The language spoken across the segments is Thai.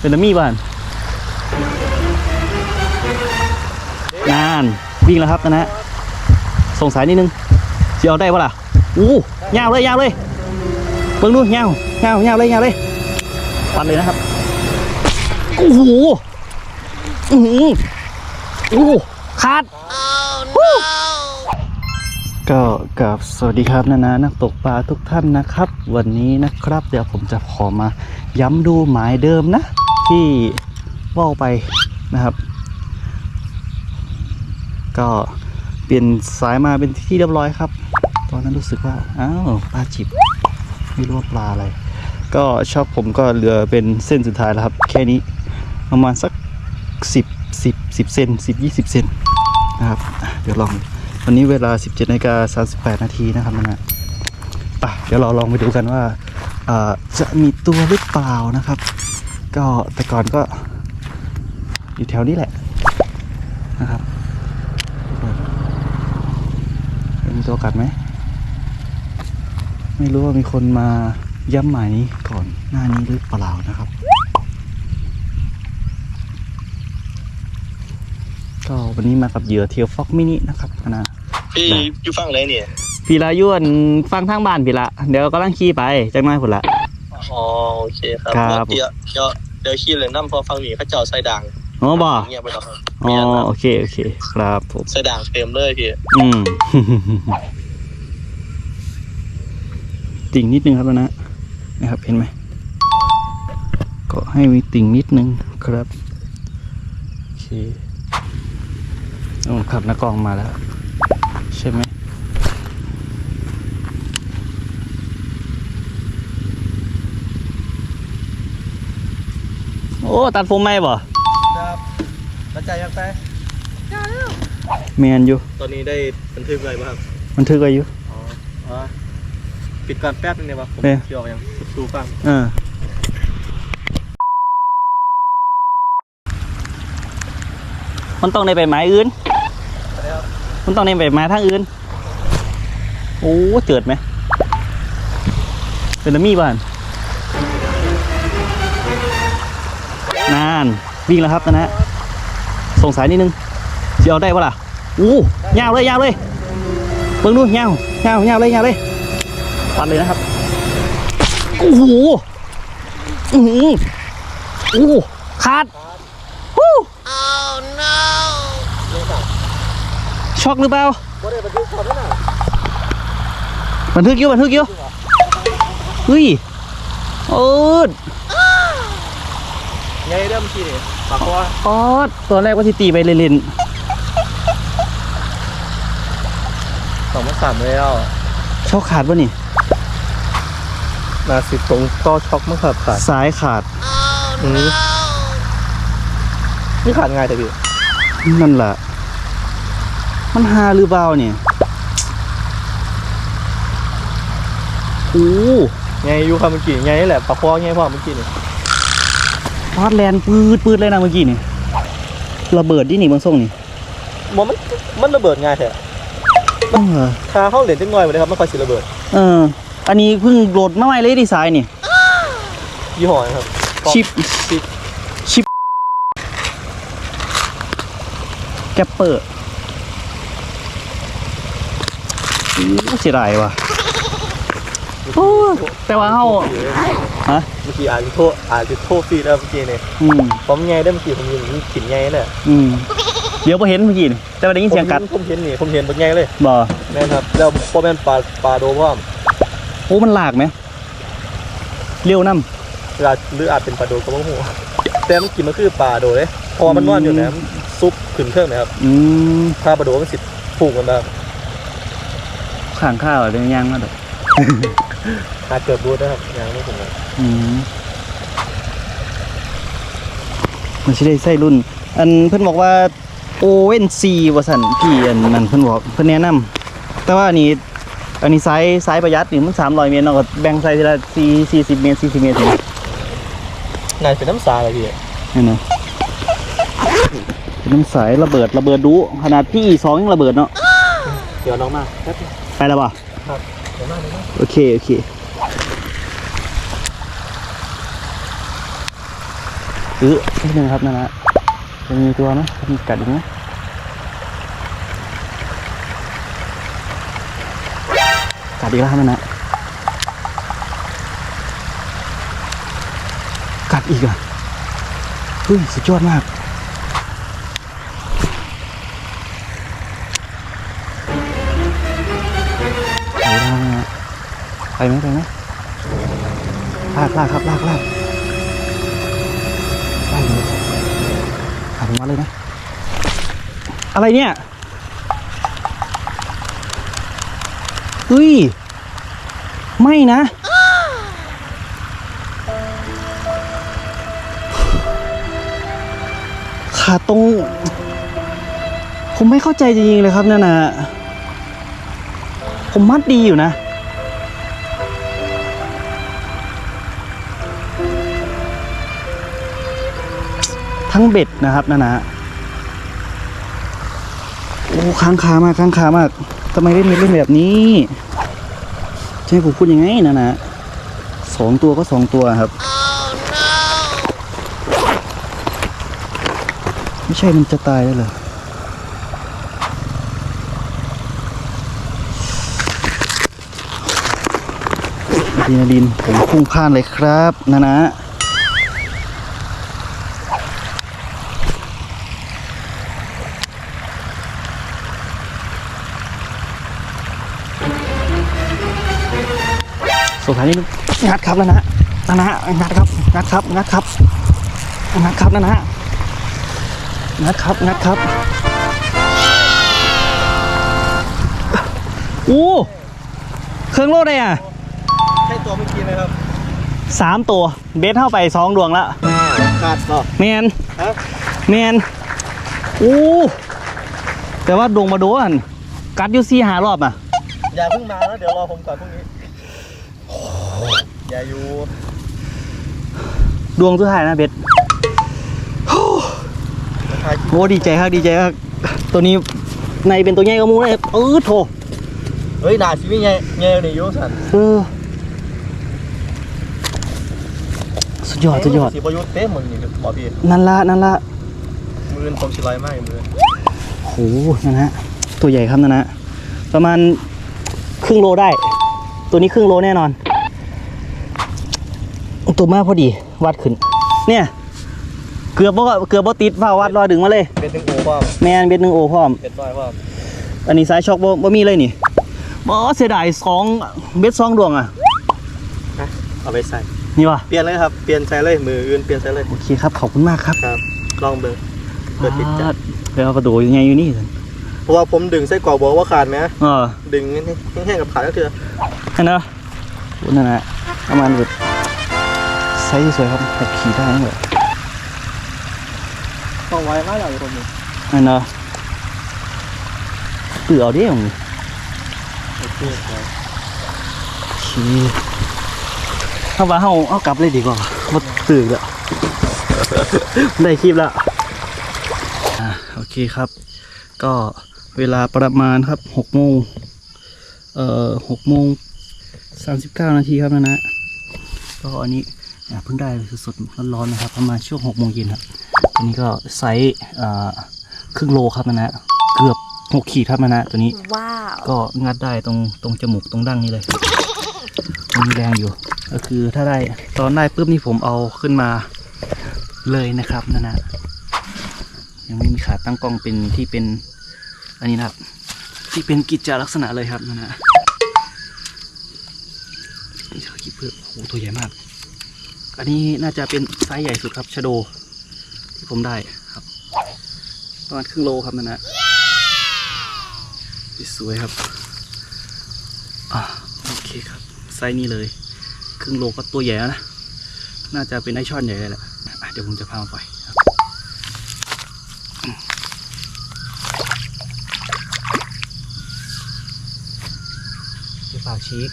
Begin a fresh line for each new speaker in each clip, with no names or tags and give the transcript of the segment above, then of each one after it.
เป็นดัมมี่บ้านนานวิ่งแล้วครับนะฮะสงสัยนิดนึงจะเอาได้ปะล่ะอู้ยาวเลยยาวเลยเบิ่งดูยาวยาวยาวเลยยาวเลยปัดเลยนะครับโอ้โหอือหือโอ้โหขาดก็กับสวัสดีครับนานานักตกปลาทุกท่านนะครับ วันนี้นะครับ เดี๋ยวผมจะขอมาย้ำดูหมายเดิมนะ ที่ว่าวไปนะครับ ก็เปลี่ยนสายมาเป็นที่เรียบร้อยครับ ตอนนั้นรู้สึกว่าอ้าวปลาจิบไม่รู้ว่าปลาอะไร ก็ชอบผมก็เหลือเป็นเส้นสุดท้ายแล้วครับ แค่นี้ประมาณสักสิบสิบสิบเซนสิบยี่สิบเซนนะครับ เดี๋ยวลองวันนี้เวลา 17นาฬิกา38 นาทีนะครับนะฮะเดี๋ยวเราลองไปดูกันว่าอ่าจะมีตัวหรือเปล่านะครับ ก็แต่ก่อนก็อยู่แถวนี้แหละนะครับมีตัวกัดไหม ไม่รู้ว่ามีคนมาย้ำหมายนี้ก่อนหน้านี้หรือเปล่านะครับ ก็วันนี้มากับเหยื่อเทียวฟ็อกมินินะครับนะ
พี่
ได้
อยู่ฟังเลยเนี่ย
พี่ละยวนฟังทางบ้านพี่ละ เดี๋ยวก็ลังขี่ไปจังน้อยพุ่นละ
อ๋อโอเคครับ
ครับ
เดี๋ยวเดี๋ยว เดี๋ยวขี้เลยน้ำพอฟังหนีเขาเจ้าใส่ด่าง
อ๋อบ่
เงียบไปแล้ว
อ๋อโอเคโอเค ครับผม
ใส่ด่างเต็มเลยพี่
อืมติ่งนิดนึงครับนะนะครับเห็นไหมก็ให้มีติ่งนิดนึงครับโอเคโอ้ขับนักกองมาแล้ว ใช่ไหม โอ้ ตัดผมไหมบ่
ครับกระจายยังไง
แมนอยู่
ตอนนี้ได้บันทึกอะไรบ้างครับ
มันทึกไว้อยู่
อ๋ออ๋อปิดก่อนแป๊บนึงเนี่ยปะผม
เอ๊ะ
เกี่ยวยังดูฟัง
เออมันต้องในใบไม้อื่นมันต้องในใบไม้ทางอื่น โอ้ เจิดไหม เป็นดัมมี่บ้าน นานวิ่งแล้วครับนะฮะสงสัยนิดนึงจะเอาได้ปะล่ะอู้ยาวเลยยาวเลยเบิ่งดูยาวยาวยาวเลยยาวเลยปัดเลยนะครับโอ้โหอือโอ้ขาดฮู้ช็อกหรือเปล่า
บันทึกก่อนแล้ว
บันทึกยู่บันทึกอยู่เฮ้ยโอ๊ ด
ไงเริ่มขี้เนี่ยปากคอ
ออดตัวแรกว่าที่ตีไปเล่น
สองพันสามแล้ว
ๆช็อกขาดวะนี่
นาสิตรงต่อช็อกมั้งครับขาด
สายขาด
อืมนี่ขาดง่ายแต่พี่
นั่นแหละมันหาหรือเปล่าเนี่ยโอ้
ไงอยู่ครับเมื่อกี้ไงนี่แหละปากคอไงพ่อเมื่อกี้นี่
ฟาดแลนปืดปืดเลยนะเมื่อกี้นี่ระเบิดดินี่เบางส่งนี่
มันมันมันระเบิดง่ายแท้
เออ
คาเข้าเหรียญจังหน่อยไปเลยครับไม่ค่อยสิระเบิด
เออ อันนี้เพิ่งโหลดมาใหม่เลยดีไซน์นี่
ยี่ห้อนะครับ
ชิป
ชิป
ชิปแกปเปอร์อู้เสียดายว่ะโอ้แต่ว่าเฮา ฮะ
เมื่อกี้อ่านโทษอ่านจุดโทษฟรีแล้วเมื่อกี้เนี่ย
อืม
ผมไงได้เมื่อกี้ผมยินมันขินไงเนี่ย
อืมเดี๋ยวพอเห็นเมื่อกี้นี่แต่ว่าได้ยินเสียงกัด
ผมเห็นนี่ผมเห็นเป็นไงเลย
บ่
แม่นครับ แล้วพอเป็นปลาปลาโดว่า
โอ้มันหลากไหมเร็วน้
เวลาหรืออาจเป็นปลาโดก็บ่ฮู้แต่มันกินมันคือปลาโดเลยพอมันนอนอยู่นะมันซุปขึ้นเครื่องนะครับำ
อืม
ถ้าปลาโดมันสิผูกกันแบบ
ข้างข้าวอะไรย่างมาดอก
หาเกิดบูดนะครับอย่างนี้ผมว่า
อืม มันใช่ได้ไส้รุ่น อันเพิ่นบอกว่าโอเว่นซีว่าสันพี่อันนั้นเพิ่นบอกเพิ่นแนะนำแต่ว่าอันนี้ อันนี้ไซส์ไซส์ประหยัดนี่มัน300เมตรเนาะก็แบ่งไซส์ทีละ4 40เมตร40เมตรนี่
น่าจะเป็นน้ำสาเลยพี่
นี่นะเป็นน้ำใสระเบิดระเบิดดุขนาดพี่สองยังระเบิดเนาะ
เดี๋ยวน้องมาแป๊บนึง
ไปแล้วป่ะ
ครับเดี๋ยวมาเดี๋ยวมา
โอเคโอเค หรือนิดนึงครับนะนะจะมีตัวไหมจะมีกัดอีกไหมกัดอีกแล้วครับนะนะกัดอีกอะเฮ้ยสุดยอดมากไปทางนะไปไหมไปไหมลากลากครับลากลาก ผมมาเลยนะ อะไรเนี่ยเฮ้ย ไม่นะ ขาตรง ผมไม่เข้าใจจริงๆเลยครับนั่นนะผมมัดดีอยู่นะ ทั้งเบ็ดนะครับนะนะโอ้ค้างคามากค้างคามากทำไมเล่นเบ็ดเล่นแบบนี้จะให้ผมพูดยังไงนะนะสองตัวก็สองตัวครับ ไม่ใช่มันจะตายแล้วเหรออดรีนาลีนผมพุ่งพล่านเลยครับนะนะ สุดท้ายนิดนึงงัดครับนะนะนะนะงัดครับ งัดครับ งัดครับ งัดครับนะนะงัดครับ งัดครับ อู้ เครื่องโลดเลยอะ
ใช่ตัวเมื่อกี้ไหมครับ
สามตัว เบสเข้าไปสองดวงแล้ว
ขาดเนาะ
แมน
ครับ
แมนอู้แต่ว่าดวงมาโดนกัดอยูซี่หารอบอะ
อย่าเพิ่งมานะเดี๋ยวรอผมก่อนพรุ่งนี้ อย่าอยู่
ดวงสุดท้ายนะเบส
ถ่ายคลิป
โอ้ดีใจครับดีใจครับตัวนี้ในเป็นตัวใหญ่กว่าหมูเลยเออโถ
เฮ้ยหนาชีวิตไงไงนี่อยูสัน
เออสุดยอดสุดยอด
สีประยุทธ์เต้หมดนี่หมอพี่
นั่นละนั่นละ
มือผมชิลอยมากมือ
โหนั่นฮะตัวใหญ่ครับนั่นนะประมาณครึ่งโลได้ ตัวนี้ครึ่งโลแน่นอน ตัวมากพอดี วัดขึ้น เนี่ย เกือบบ่เกือบบ่ติดฝ้าวัดรอยดึงมาเลย
เป็นถึงโอ้ป้อม
แมนเบ็ดหนึ่งโอพร้อม
เป็นร้อยป้อม
อันนี้สายช็อคบ่บ่มีเลยนี่บ่เสียดายสองเบ็ดสองดวงอะ
เอาไปใส่
นี่วะ
เปลี่ยนเลยครับ เปลี่ยนใส่เลย มืออื่นเปลี่ยนใส่เลย
โอเคครับ ขอบคุณมากครับ
ครับ ลองเบิ่งเปิดปิดจัด
เดี๋ยวเอาประตูยังไงอยู่นี่สิ
เพราะว่าผมดึงไส้กรอกบอกว่าขาดไหม
เออ
ดึงแห้งๆกับขาดก็คือ
เห็นเนอะโอ้นั่นแหละประมาณแบบ ไซส์สวยครับแบบขี่ได้ทั้งหมด
ต้องไว้มากเลยคนนี้
นั่นเนอะเปลือกเอาเด้ง
โอเคครับ
โอเคเอาว่าเฮาเอากลับเลยดีกว่าบ่ตื่นแล้วได้คลิปแล้วอ่าโอเคครับ ก็เวลาประมาณครับหกโมงเอ่อหกโมงสามสิบเก้านาทีครับนะนะก็อันนี้อ่ เพิ่งได้สดๆร้อนๆนะครับ ประมาณช่วงหกโมงเย็นครับอันนี้ก็ไซส์อ่าครึ่งโลครับนะนะเกือบหกขีดครับนะนะตัวนี้
ว้าว
ก็งัดได้ตรงตรงจมูกตรงดั้งนี่เลยมันมีแรงอยู่ ก็คือถ้าได้ตอนได้ปุ๊บนี่ผมเอาขึ้นมาเลยนะครับนะนะยังไม่มีขาตั้งกล้องเป็นที่เป็นอันนี้นะครับ ที่เป็นกิจจลักษณะเลยครับนะนะนี่คือกิเพื่อโอ้โหตัวใหญ่มาก อันนี้น่าจะเป็นไซส์ใหญ่สุดครับชะโดที่ผมได้ครับ ประมาณครึ่งโลครับนะนะสวยครับอ่าโอเคครับไซส์นี้เลย ครึ่งโลก็ตัวใหญ่นะ น่าจะเป็นไอช่อนใหญ่เลยแหละเดี๋ยวผมจะพามาไปครับจะฝากชีก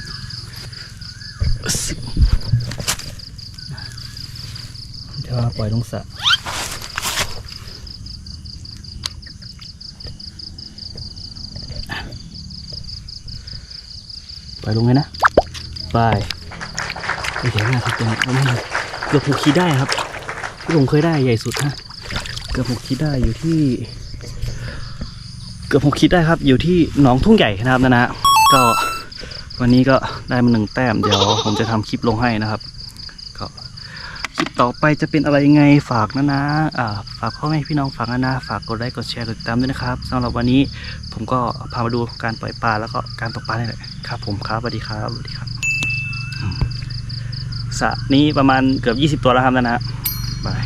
เดี๋ย วมาปล่อยลงสระปล่อยลงเลยนะไปโอเคมากครับตัวนี้ประมาณเกือบหกขีดได้ครับที่ผมเคยได้ใหญ่สุดฮะเกือบหกคิดได้อยู่ที่ เกือบหกคิดได้ครับ อยู่ที่หนองทุ่งใหญ่นะครับนะนะก็วันนี้ก็ได้มาหนึ่งแต้มเดี๋ยวผมจะทำคลิปลงให้นะครับ คลิปต่อไปจะเป็นอะไรยังไงฝากนะนะอ่าฝากพ่อแม่พี่น้องฝากนะนะฝากกดไลค์กดแชร์กดติดตามด้วยนะครับสำหรับวันนี้ผมก็พามาดูการปล่อยปลาแล้วก็การตกปลานี่แหละครับ ผมครับสวัสดีครับสวัสดีครับสระนี้ประมาณเกือบ 20 ตัวแล้วครับนะนะบาย